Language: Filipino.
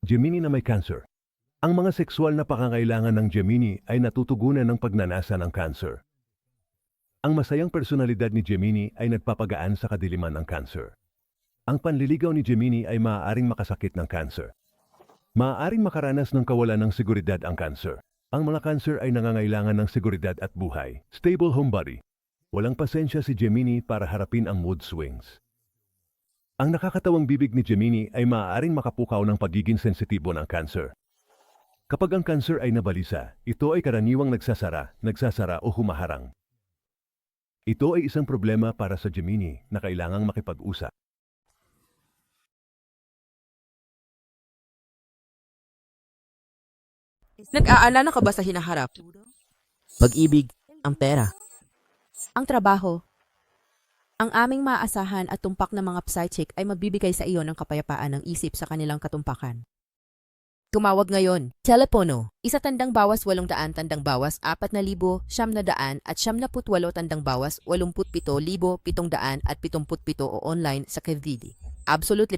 Gemini na may cancer. Ang mga sexual na pakangailangan ng Gemini ay natutugunan ng pagnanasa ng cancer. Ang masayang personalidad ni Gemini ay nagpapagaan sa kadiliman ng cancer. Ang panliligaw ni Gemini ay maaaring makasakit ng cancer. Maaaring makaranas ng kawalan ng seguridad ang cancer. Ang mga cancer ay nangangailangan ng seguridad at buhay. Stable homebody. Walang pasensya si Gemini para harapin ang mood swings. Ang nakakatawang bibig ni Gemini ay maaaring makapukaw ng pagiging sensitibo ng cancer. Kapag ang cancer ay nabalisa, ito ay karaniwang nagsasara, nagsasara o humaharang. Ito ay isang problema para sa Gemini na kailangang makipag-usap. Nag-aalala ka ba sa hinaharap? Pag-ibig, ang pera. Ang trabaho. Ang aming maaasahan at tumpak na mga psychic ay magbibigay sa iyo ng kapayapaan ng isip sa kanilang katumpakan. Tumawag ngayon. Telepono, isa tandang bawas walong daan tandang bawas apat na libo, siyam na daan at siyam na putwalo tandang bawas walumput pito libo, pitong daan at pitumput pito o online sa Kevdidi. Absolute